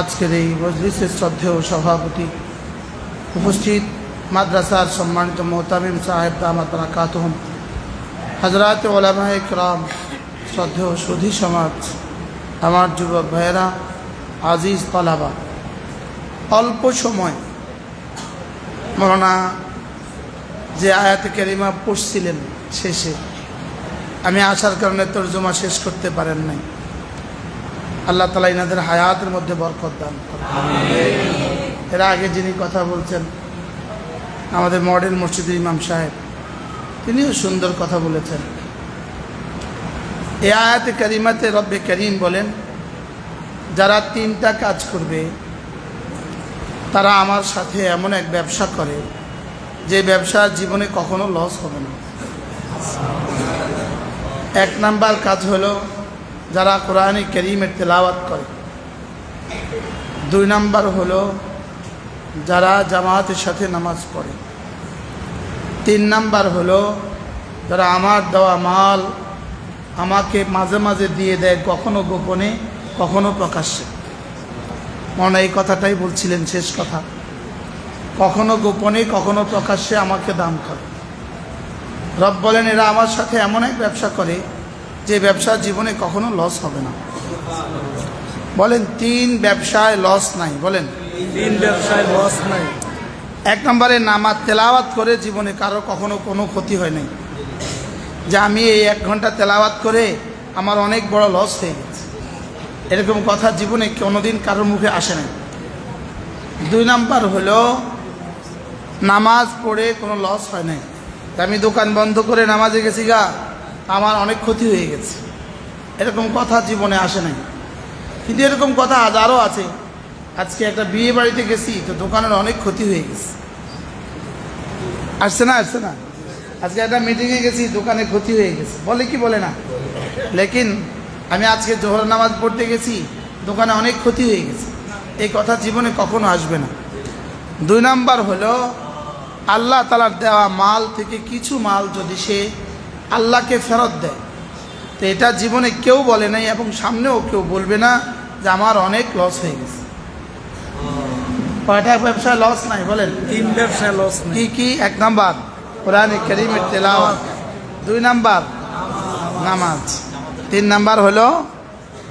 আজকের এই মজলিসের শ্রদ্ধেয় সভাপতি উপস্থিত মাদ্রাসার সম্মানিত মোহতামিম সাহেব দামাত রাকাতহম হজরত ওলামা ইকরাম শ্রদ্ধেয় সুধী সমাজ, আমার যুবক ভাইয়েরা, আজিজ তলাবা অল্প সময় মরনা যে আয়াত কেরিমা পড়ছিলেন শেষে, আমি আসার কারণে তর্জমা শেষ করতে পারেন নাই। আল্লাহ তালা ইনাদের হায়াতের মধ্যে বরকত দান এর আগে যিনি কথা বলছেন, আমাদের মডেল মসজিদের ইমাম সাহেব, তিনিও সুন্দর কথা বলেছেন। এ আয়াতে করিমাতে রব্বে করিম বলেন, যারা তিনটা কাজ করবে, তারা আমার সাথে এমন এক ব্যবসা করে, যে ব্যবসা জীবনে কখনো লস হবে না। এক নাম্বার কাজ হলো যারা কোরআনে করিমের তেলাওয়াত করে। দুই নাম্বার হলো যারা জামায়াতের সাথে নামাজ পড়ে। তিন নাম্বার হলো যারা আমার দেওয়া মাল আমাকে মাঝে মাঝে দিয়ে দেয় কখনো গোপনে, কখনো প্রকাশ্যে। মনে এই কথাটাই বলছিলেন শেষ কথা। কখনো গোপনে, কখনো প্রকাশ্যে আমাকে দাম করে। রব বলেন, এরা আমার সাথে এমন এক ব্যবসা করে যে ব্যবসা জীবনে কখনো লস হবে না। বলেন তিন ব্যবসায় লস নাই বলেন। তিন ব্যবসায় লস নাই। এক নম্বরে নামাজ তেলাওয়াত করে জীবনে কারও কখনো কোনো ক্ষতি হয় নাই। যে আমি এই এক ঘণ্টা তেলাওয়াত করে আমার অনেক বড় লস হয়ে গেছে। এরকম কথা জীবনে কোনোদিন কারোর মুখে আসে নাই। দুই নাম্বার হলো নামাজ পড়ে কোনো লস হয় নাই। আমি দোকান বন্ধ করে নামাজে গেছি গা। আমার অনেক ক্ষতি হয়ে গেছে। এরকম কথা জীবনে আসে নাই। কিন্তু এরকম কথা হাজারও আছে। আজকে একটা বিয়ে বাড়িতে গেছি, তো দোকানের অনেক ক্ষতি হয়ে গেছে। আসছে না আসছে না। আজকে একটা মিটিংয়ে গেছি, দোকানে ক্ষতি হয়ে গেছে। বলে কি বলে না? লেকিন আমি আজকে জোহর নামাজ পড়তে গেছি, দোকানে অনেক ক্ষতি হয়ে গেছে। এই কথা জীবনে কখনো আসবে না। দুই নাম্বার হলো, আল্লাহ তালার দেওয়া মাল থেকে কিছু মাল যদি সে আল্লাহকে ফেরত দেয়। তো এটা জীবনে কেউ বলে নাই এবং সামনেও কেউ বলবে না যে আমার অনেক লস হয়ে গেছে। কয়টা ব্যবসায় লস নাই বলেন? তিন ব্যবসায় লস কি নাই। কি এক নাম্বার কোরআনে করিমের তেলাওয়াত। দুই নাম্বার নামাজ। তিন নাম্বার হলো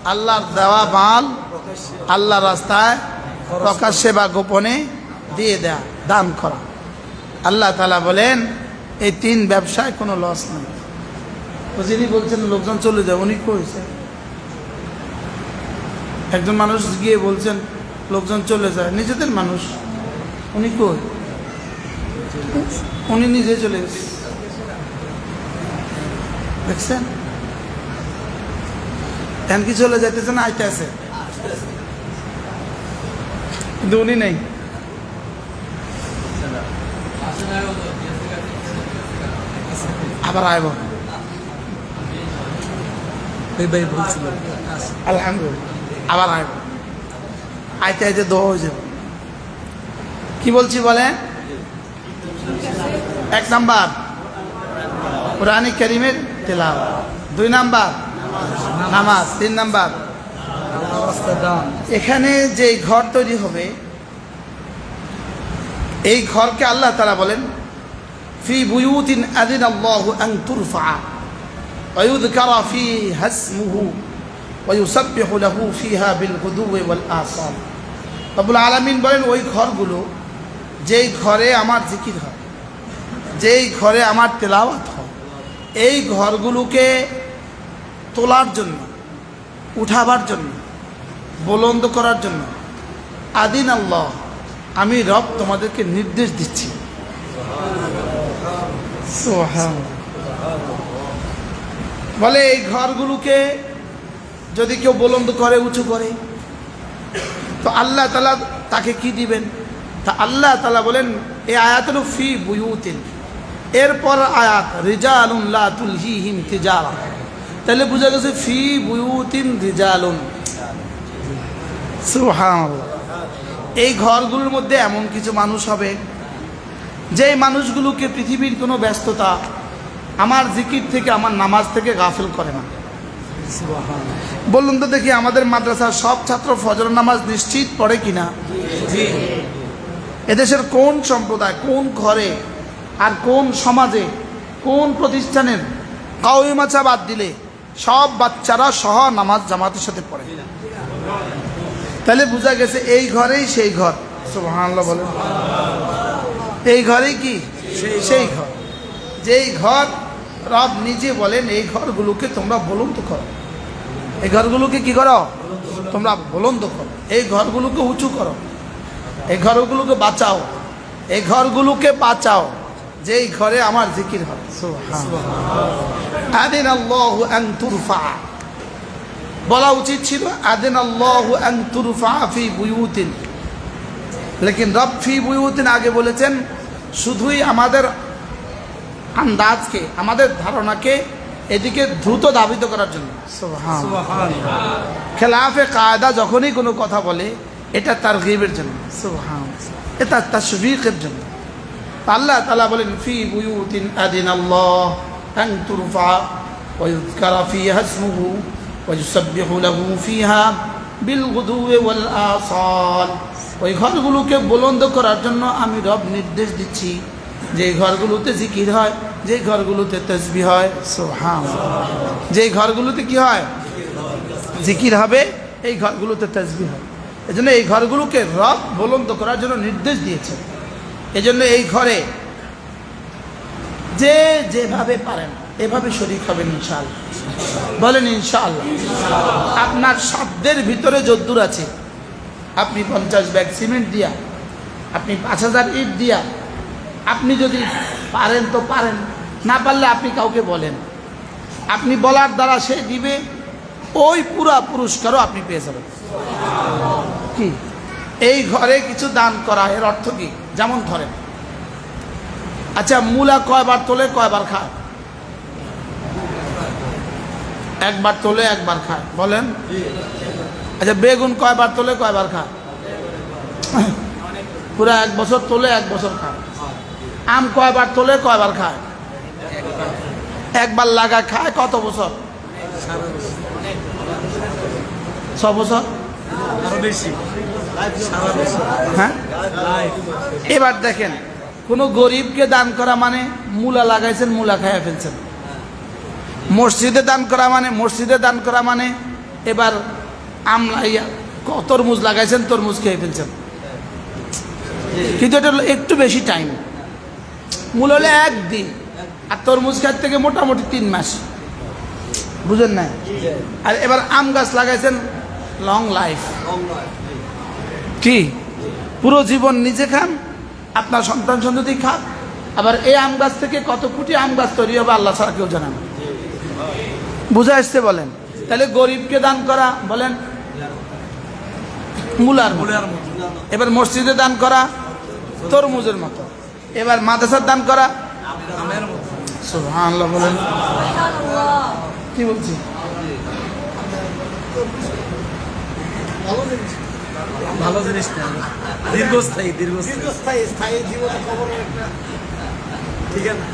আল্লাহর দেওয়া মাল আল্লাহ রাস্তায় প্রকাশ্যে বা গোপনে দিয়ে দেয়া দান করা। আল্লাহ তালা বলেন এই তিন ব্যবসায় কোনো লস নেই। যিনি বলছেন, লোকজন চলে যায়। উনি কইছে একজন মানুষ গিয়ে বলছেন, লোকজন চলে যায়। নিজেদের মানুষ। উনি কই? উনি নিজে চলে গেছে। দেখছেন? এখন কি চলে যাইতেছে না, আইতে আছে। কিন্তু উনি নেই। আবার আইব। ভাই আলহামদুলিল্লাহ আবার আইব আইতে আইতে দোয়া হয়ে যাবে। কি বলছি বলেন? এক নাম্বার। কোরআন করিমের তেলাও দুই নাম্বার। নামাজ। তিন নাম্বার। এখানে যে ঘর তৈরি হবে এই ঘরকে আল্লাহ তারা বলেন ফি বুয়ুতিন আদিন আল্লাহ আন তুরফা। ويذكر فيها اسمه ويسبح له فيها بالغدو والآصال রব্বুল আলামিন বলেন ওই ঘরগুলো যেই ঘরে আমার জিকির হয় যেই ঘরে আমার তেলাওয়াত হয় এই ঘরগুলোকে তোলার জন্য উঠাবার জন্য বলন্দ করার জন্য আদিন আল্লাহ আমি রব তোমাদেরকে নির্দেশ দিচ্ছি সুবহান। বলে এই ঘরগুলোকে যদি কেউ বলন্দ করে, উঁচু করে, তো আল্লাহ তালা তাকে কি দিবেন? তা আল্লাহ তালা বলেন এই আয়াতের ফি বুয়ুতিন, এরপর আয়াত রিজালুল্লাহ তুলহিহিম তিজারা। তাহলে বোঝা গেছে, ফি বুয়ুতিন রিজালুন। সুবহানাল্লাহ। এই ঘরগুলোর মধ্যে এমন কিছু মানুষ হবে যে মানুষগুলোকে পৃথিবীর কোনো ব্যস্ততা আমার জিকির থেকে আমার নামাজ থেকে গাফিল করে না। বলুন তো দেখি আমাদের মাদ্রাসার সব ছাত্র ফজর নামাজ নিশ্চিত পড়ে কিনা? এদেশের কোন সম্প্রদায় কোন ঘরে আর কোন সমাজে কোন প্রতিষ্ঠানের কাউই মাছা বাদ দিলে সব বাচ্চারা সহ নামাজ জামাতের সাথে পড়ে? তাহলে বোঝা গেছে এই ঘরেই সেই ঘর। সুবহানাল্লাহ বলেন। এই ঘরেই কি? সেই ঘর। যেই ঘর রব নিজে বলেন, এই ঘরগুলোকে তোমরা বলন্ত করো। এই ঘরগুলোকে কি করো? তোমরা বলন্ত করো। এই ঘরগুলোকে উঁচু করো। এই ঘরগুলোকে বাঁচাও। এই ঘরগুলোকে বাঁচাও। যেই ঘরে আমার জিকির হয়। তুরফা। বলা উচিত ছিল আদিন তুরফা ফি লেকিন রব ফি বুয়ুতিন আগে বলেছেন, শুধুই আমাদের আন্দাজকে আমাদের ধারণাকে এদিকে দ্রুত ধাবিত করার জন্য সুবহান সুবহান খেলাফে কায়দা যখনই কোনো কথা বলে এটা তার গিবের জন্য সুবহান এটা তাশবিকের জন্য আল্লাহ তালা বলেন ফি বুয়ুতিন আদিন আল্লাহ আন তুরফা ويذكر فيها اسمه ويسبح له فيها بالغدو والآصال ওই ঘরগুলোকে বুলন্দ করার জন্য আমি রব নির্দেশ দিচ্ছি যে ঘরগুলোতে জিকির হয় যে ঘরগুলোতে তসবি হয় সুবহান যে ঘরগুলোতে কি হয়? জিকির হবে, এই ঘরগুলোতে তসবি হবে এজন্য এই ঘরগুলোকে রব বলন্দ করার জন্য নির্দেশ দিয়েছে এজন্য এই ঘরে যে যেভাবে পারেন, এভাবে শরিক হবেন ইনশাআল্লাহ। বলেন ইনশাআল্লাহ। আপনার শব্দের ভিতরে যদ্দুর আছে। আপনি পঞ্চাশ ব্যাগ সিমেন্ট দিয়া, আপনি পাঁচ হাজার ইট দিয়া আপনি যদি পারেন তো পারেন, না পারলে আপনি কাউকে বলেন। আপনি বলার দ্বারা সে দিবে, ওই পুরা পুরস্কারও আপনি পেয়ে যাবেন। কি? এই ঘরে কিছু দান করা, এর অর্থ কি? যেমন ধরেন আচ্ছা মূলা কয়বার তোলে, কয়বার খায়? একবার তোলে, একবার খায়। বলেন? আচ্ছা বেগুন কয়বার তোলে, কয়বার খায়? পুরা এক বছর তোলে, এক বছর খায়। আম কয়বার তোলে কয়বার খায়? একবার লাগা খায় কত বছর? ছ বছর? হ্যাঁ? এবার দেখেন কোনো গরিবকে দান করা মানে মূলা লাগাইছেন মূলা খাইয়া ফেলছেন। মসজিদে দান করা মানে মসজিদে দান করা মানে এবার আম ইয়া তরমুজ লাগাইছেন তরমুজ খেয়ে ফেলছেন। কিন্তু এটা হলো একটু বেশি টাইম মূল হলে একদিন আর তরমুজ খাত থেকে মোটামুটি তিন মাস। বুঝেন না আর এবার আম গাছ লাগাইছেন লং লাইফ কি? পুরো জীবন নিজে খান আপনার সন্তান সন্ততি খান আবার এই আম গাছ থেকে কত কোটি আম গাছ তৈরি হবে আল্লাহ ছাড়া কেউ জানান বুঝে আসতে বলেন? তাহলে গরিবকে দান করা বলেন মূলার এবার মসজিদে দান করা তরমুজের মতো। এবার মাদ্রাসার দান করা। সুবহানাল্লাহ বলেন। কি বলছি? ভালো জিনিস দীর্ঘস্থায়ী দীর্ঘস্থায়ী। ঠিক আছে।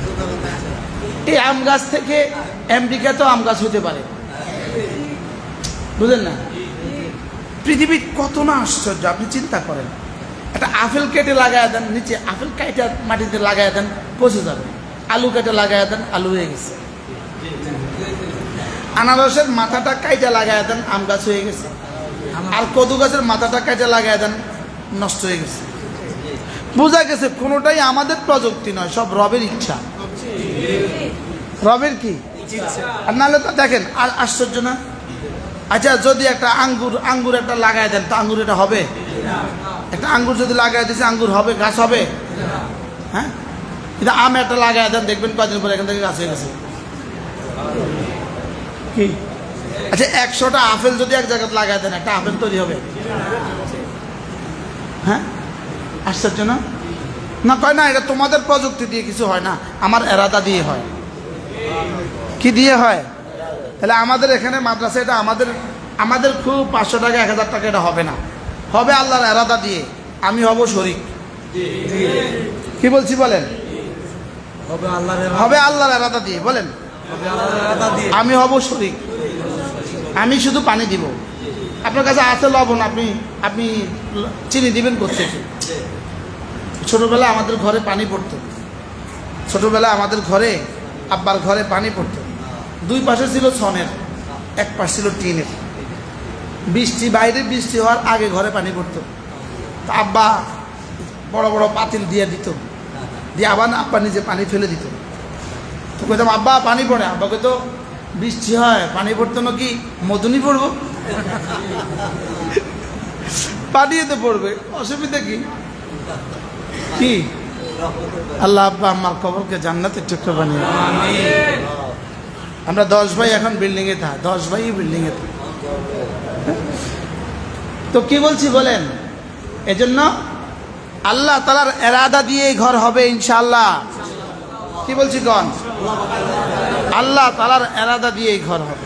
এই আম গাছ থেকে আমেরিকাতেও আম গাছ হতে পারে। বুঝলেন না? পৃথিবীর কত না আশ্চর্য আপনি চিন্তা করেন। একটা আপেল কেটে লাগায় দেন, নিচে আপেল কেটে মাটিতে লাগায় দেন, পচে যাবে। আলু কেটে লাগায় দেন, আলু হয়ে গেছে। আনারসের মাথাটা কাইটে লাগায় দেন, আম গাছ হয়ে গেছে। আর কদু গাছের মাথাটা কাইটে লাগায় দেন, নষ্ট হয়ে গেছে। বোঝা গেছে, কোনোটাই আমাদের প্রযুক্তি নয়, সব রবের ইচ্ছা। রবের কি? আর নাহলে তো দেখেন, আর আশ্চর্য না? আচ্ছা যদি একটা আঙ্গুর আঙ্গুর একটা লাগাই দেন, তো আঙ্গুর এটা হবে? একটা আঙ্গুর যদি লাগাই দিয়েছে আঙ্গুর হবে, গাছ হবে? হ্যাঁ? কিন্তু আম একটা লাগাই দেন, দেখবেন কদিন পরে এখান থেকে গাছ হয়ে গেছে। কি? আচ্ছা একশোটা আপেল যদি এক জায়গায় লাগাই দেন, একটা আপেল তৈরি হবে? হ্যাঁ? আশ্চর্য না? না, কয় না, এটা তোমাদের প্রযুক্তি দিয়ে কিছু হয় না, আমার এরাদা দিয়ে হয়। কি দিয়ে হয়? তাহলে আমাদের এখানে মাদ্রাসা এটা আমাদের আমাদের খুব পাঁচশো টাকা এক হাজার টাকা এটা হবে না। হবে আল্লাহর এরাদা দিয়ে। আমি হব শরিক। কি বলছি বলেন? হবে আল্লাহর এরাদা। দিয়ে বলেন। আমি হব শরিক। আমি শুধু পানি দিব। আপনার কাছে আছে লবণ? আপনি আপনি চিনি দিবেন কোথেকে ছোটোবেলা আমাদের ঘরে পানি পড়তো। ছোটোবেলা আমাদের ঘরে আব্বার ঘরে পানি পড়তো। দুই পাশে ছিল ছনের, এক পাশ ছিল টিনের। বৃষ্টি, বাইরে বৃষ্টি হওয়ার আগে ঘরে পানি পড়তো। আব্বা বড় বড় পাতিল দিয়ে দিত। দিয়ে আবার না, আব্বা নিজে পানি ফেলে দিত। তো কইতাম, আব্বা, পানি পড়ে। আব্বাকে তো বৃষ্টি হয়, পানি পড়তো না কি মধুনি পড়ব? পানিয়ে তো পড়বে, অসুবিধা কি? কি? আল্লাহ আব্বা আমার কবরকে জান্নাতের টুকরো বানিয়ে। আমরা দশ ভাই এখন বিল্ডিংয়ে থাক দশ ভাই বিল্ডিংয়ে থাক তো কি বলছি বলেন? এজন্য আল্লাহ তালার এরাদা দিয়ে ঘর হবে ইনশাল্লাহ কি বলছি কন? আল্লাহ তালার এরাদা দিয়ে ঘর হবে।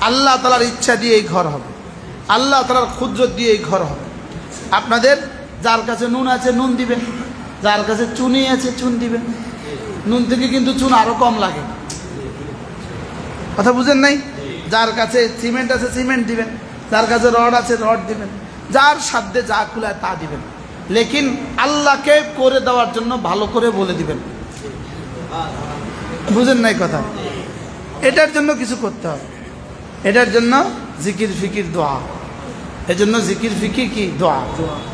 আল্লাহ তালার ইচ্ছা দিয়ে ঘর হবে। আল্লাহ তালার ক্ষুদ্র দিয়ে ঘর হবে। আপনাদের যার কাছে নুন আছে, নুন দিবেন। যার কাছে চুনি আছে, চুন দিবেন। নুন থেকে কিন্তু চুন আরও কম লাগে। কথা বুঝেন নাই? যার কাছে সিমেন্ট আছে সিমেন্ট দিবেন। যার কাছে রড আছে রড দিবেন। যার সাধ্যে যা কুলায় তা দিবেন। লেকিন আল্লাহকে করে দেওয়ার জন্য ভালো করে বলে দিবেন। বুঝেন নাই কথা? এটার জন্য কিছু করতে হবে। এটার জন্য জিকির ফিকির দোয়া। এজন্য জিকির ফিকির কি? দোয়া।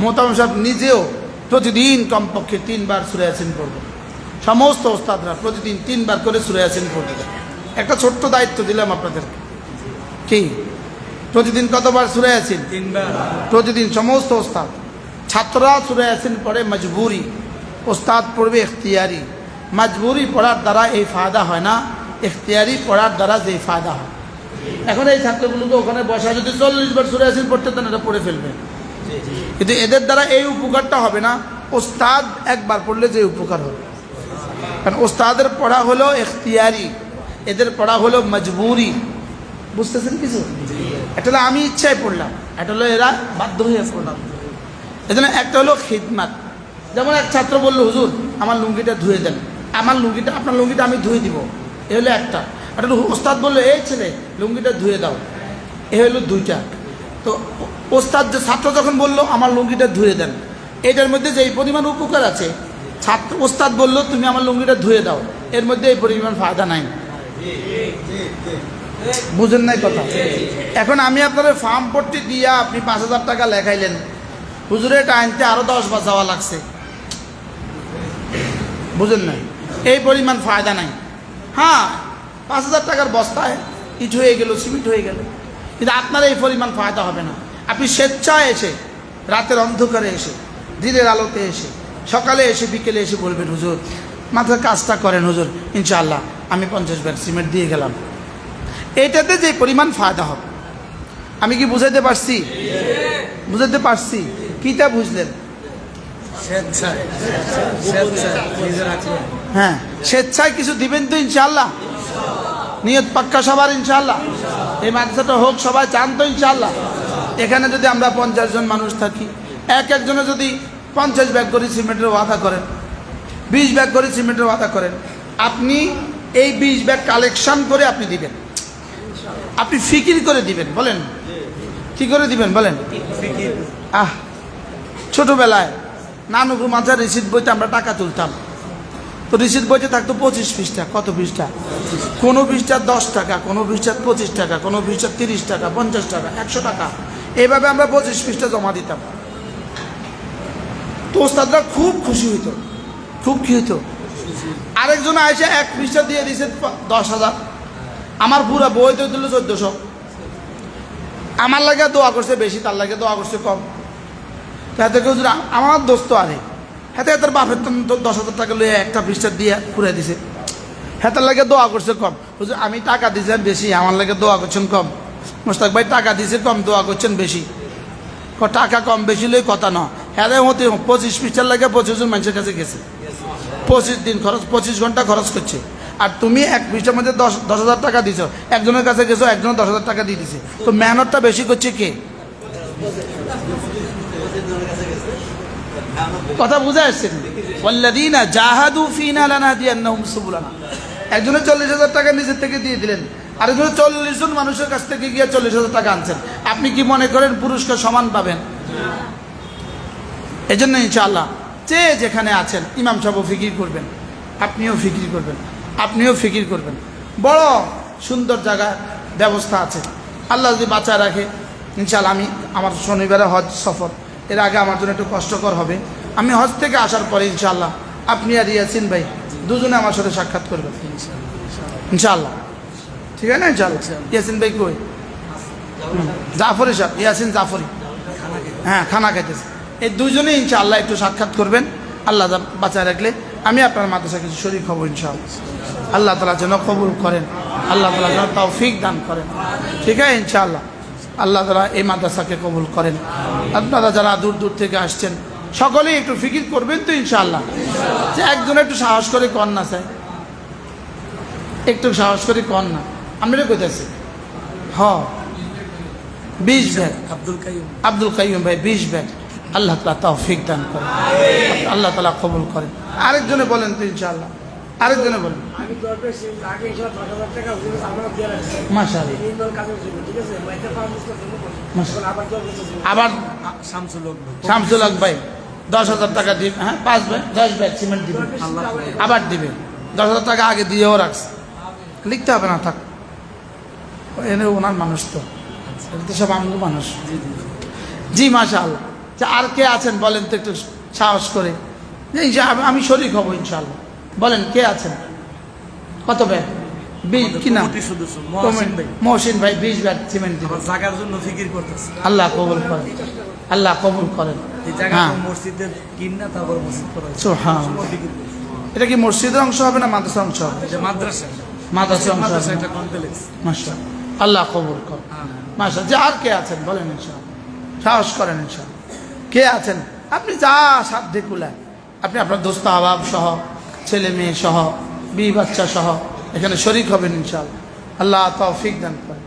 মোতাম সাহেব নিজেও প্রতিদিন কমপক্ষে তিনবার সুরে আসিন পড়বে সমস্ত ওস্তাদরা প্রতিদিন তিনবার করে সুরে আসিন পড়বে একটা ছোট্ট দায়িত্ব দিলাম আপনাদেরকে। কি? প্রতিদিন কতবার সুরে তিনবার। প্রতিদিন সমস্ত ওস্তাদ। ছাত্ররা সুরে আসিন পড়ে মজবুরি। ওস্তাদ পড়বে এখতিয়ারি মজবুরি পড়ার দ্বারা এই ফায়দা হয় না। এখতিয়ারি পড়ার দ্বারা যেই ফায়দা হয়। এখন এই ছাত্রগুলোকে ওখানে বসা যদি চল্লিশ বার সুরে আসিন পড়তে দেন এটা পড়ে ফেলবে। কিন্তু এদের দ্বারা এই উপকারটা হবে না। ওস্তাদ একবার পড়লে যে উপকার হবে। কারণ ওস্তাদের পড়া হলো এখতিয়ারি এদের পড়া হলো মজবুরি। বুঝতেছেন কিছু? এটা হলো আমি ইচ্ছায় পড়লাম। এটা হলো এরা বাধ্য হয়ে পড়লাম। এজন্য একটা হলো খিদমাত। যেমন এক ছাত্র বলল হুজুর আমার লুঙ্গিটা ধুয়ে দেন। আমার লুঙ্গিটা আপনার লুঙ্গিটা আমি ধুয়ে দিব। এ হলো একটা। একটা হলো ওস্তাদ বলল এই ছেলে লুঙ্গিটা ধুয়ে দাও। এ হলো দুইটা। তো ওস্তাদ যে ছাত্র যখন বলল আমার লুঙ্গিটা ধুয়ে দেন। এটার মধ্যে যে এই পরিমাণ উপকার আছে ছাত্র ওস্তাদ বলল তুমি আমার লুঙ্গিটা ধুয়ে দাও। এর মধ্যে এই পরিমাণ ফায়দা নাই। বুঝেন নাই কথা। এখন আমি আপনার ফার্ম পট্টি দিয়া আপনি পাঁচ হাজার টাকা লেখাইলেন। হুজুরে এটা আনতে আরও দশ বার যাওয়া লাগছে। বুঝেন নাই? এই পরিমাণ ফায়দা নাই। হ্যাঁ পাঁচ হাজার টাকার বস্তায় ইট হয়ে গেল, সিমেন্ট হয়ে গেল। কিন্তু আপনার এই পরিমাণ ফায়দা হবে না। আপনি স্বেচ্ছায় এসে, রাতের অন্ধকারে এসে, দিনের আলোতে এসে, সকালে এসে, বিকেলে এসে বলবেন, হুজুর, মাথার কাজটা করেন, হুজুর, ইনশাআল্লাহ। আমি পঞ্চাশ ব্যাগ সিমেন্ট দিয়ে গেলাম। এটাতে যে পরিমাণ ফায়দা হবে আমি কি বুঝাইতে পারছি? বুঝাইতে পারছি? কিটা বুঝলেন? হ্যাঁ স্বেচ্ছায় কিছু দিবেন তো ইনশাল্লাহ নিয়ত পাক্কা সবার ইনশাল্লাহ এই মাদ্রাসাটা হোক সবাই চান তো ইনশাল্লাহ এখানে যদি আমরা পঞ্চাশ জন মানুষ থাকি এক একজনে যদি পঞ্চাশ ব্যাগ করে সিমেন্টের ওয়াদা করেন বিশ ব্যাগ করে সিমেন্টের ওয়াদা করেন আপনি এই বিশ ব্যাগ কালেকশন করে আপনি দিবেন। আপনি ফিকির করে দিবেন, বলেন। কি করে দিবেন, বলেন? আহ, ছোটবেলায় নানুগু মাঝার রিসিট বইতে আমরা টাকা তুলতাম। তো রিসিট বইতে থাকতো পঁচিশ পৃষ্ঠা, কত পৃষ্ঠা? কোনো পৃষ্ঠা দশ টাকা, কোনো পৃষ্ঠা পঁচিশ টাকা, কোনো পৃষ্ঠা তিরিশ টাকা, পঞ্চাশ টাকা, একশো টাকা। এইভাবে আমরা পঁচিশ পৃষ্ঠা জমা দিতাম। তো ওস্তাদরা খুব খুশি হইতো, খুব কি হইতো। আরেকজন আইসে এক পৃষ্ঠা দিয়ে দিছে দশ হাজার। আমার পুরা বই তো দিল চোদ্দশো। আমার লাগে দোয়া করছে বেশি, তার লাগে দোয়া করছে কম। তাতে কেউ আমার দোস্ত আরে হাতে তার বাপের তো দশ হাজার টাকা লইয়া একটা পৃষ্ঠা দিয়ে ঘুরে দিছে। হাতের লাগে দোয়া করছে কম। হুজুর আমি টাকা দিয়েছেন বেশি, আমার লাগে দোয়া করছেন কম। মোস্তাক ভাই, টাকা দিয়েছে কম, দোয়া করছেন বেশি। টাকা কম বেশি লই কথা ন হ্যাঁ হতে পঁচিশ পৃষ্ঠার লাগে পঁচিশ জন মানুষের কাছে গেছে। পঁচিশ দিন খরচ, পঁচিশ ঘণ্টা খরচ করছে। আর তুমি এক পৃষ্ঠার মধ্যে দশ দশ হাজার টাকা দিছো। একজনের কাছে গেছো একজন দশ হাজার টাকা দিয়ে দিছে। তো মেহনতটা বেশি করছে কে? কথা বুঝে আসছেন? ওয়াল্লাদিনা জাহাদু ফিনা লানাহদিয়ান্নাহুম সুবুলানা। একজনের চল্লিশ হাজার টাকা নিজের থেকে দিয়ে দিলেন। আরেকজন চল্লিশ জন মানুষের কাছ থেকে গিয়ে চল্লিশ হাজার টাকা আনছেন। আপনি কি মনে করেন পুরস্কার সমান পাবেন? এই জন্য ইনশাআল্লাহ। যে যেখানে আছেন ইমাম সাহেবও ফিকির করবেন আপনিও ফিকির করবেন আপনিও ফিকির করবেন। বড় সুন্দর জায়গা ব্যবস্থা আছে। আল্লাহ যদি বাঁচায় রাখে ইনশাআল্লাহ আমি আমার শনিবারে হজ সফর। এর আগে আমার জন্য একটু কষ্টকর হবে। আমি হজ থেকে আসার পরে ইনশাআল্লাহ আপনি আর ইয়াসিন ভাই দুজনে আমার সাথে সাক্ষাৎ করবেন। ইনশাআল্লাহ। ঠিক আছে না ইনশাআল্লাহ? ইয়াসিন ভাই কই? জাফরি সাহেব ইয়াসিন জাফরি। হ্যাঁ খানা খাইতেছে। এই দুজনেই ইনশাআল্লাহ একটু সাক্ষাৎ করবেন। আল্লাহ বাঁচায় রাখলে। আমি আপনার মাদ্রাসা কিছু শরীর খবর ইনশাআল্লাহ। আল্লাহ তালা যেন কবুল করেন। আল্লাহ তালা যেন তৌফিক দান করেন। ঠিক আছে ইনশাআল্লাহ? আল্লাহ তালা এই মাদ্রাসাকে কবুল করেন। আপনারা যারা দূর দূর থেকে আসছেন সকলেই একটু ফিকির করবেন তো ইনশাআল্লাহ। যে একজন একটু সাহস করে কর না স্যার। একটু সাহস করে কর না। আমরা কোথায় হ। বিশ ব্যাগ। আব্দুল কাইম আব্দুল কাইম ভাই বিশ ব্যাগ। আল্লাহ তালা তৌফিক দান করেন। আল্লাহ তালা কবুল করেন। আরেকজনে বলেন তো ইনশাআল্লাহ। আরেকজনে বলেন। আবার শামসুল হক ভাই। শামসুল হক ভাই দশ হাজার টাকা দিবে। হ্যাঁ পাঁচ ব্যাগ দশ ব্যাগ সিমেন্ট দিবে। আল্লাহ আবার দিবে। দশ হাজার টাকা আগে দিয়েও রাখছে। লিখতে হবে না থাক। এনে ওনার মানুষ তো। সব আমগো মানুষ। জি মাশা আল্লাহ যে আর কে আছেন বলেন তো একটু সাহস করে। যে আমি- শরিক হব ইনশাআল্লাহ। বলেন কে আছেন? কত ব্যাগ? বিশ কি নাম? কমিটির সদস্য মহসিন ভাই। বিশ ব্যাগ সিমেন্ট জায়গার জন্য ফিকির করতেছে। আল্লাহ কবুল করেন। আল্লাহ কবুল করেন। এই জায়গা হ্যাঁ। মসজিদের কিনা তারপর মসজিদ। এটা কি মসজিদের অংশ হবে না মাদ্রাসা অংশ হবে? মাদ্রাসা। মাদ্রাসা অংশ মাসা আল্লাহ কবুল কর মাসা যে আর কে আছেন বলেন সাহস করেন ইনশাআল্লাহ। কে আছেন? আপনি যা সাধ্যে কুলায় আপনি আপনার দোস্ত আবাব সহ, ছেলে মেয়ে সহ বি বাচ্চা সহ, এখানে শরিক হবেন ইনশাল আল্লাহ তৌফিক দান করেন।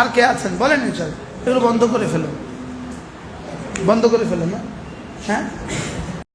আর কে আছেন? বলেন ইনশাল এগুলো বন্ধ করে ফেলুন। বন্ধ করে ফেলুন হ্যাঁ?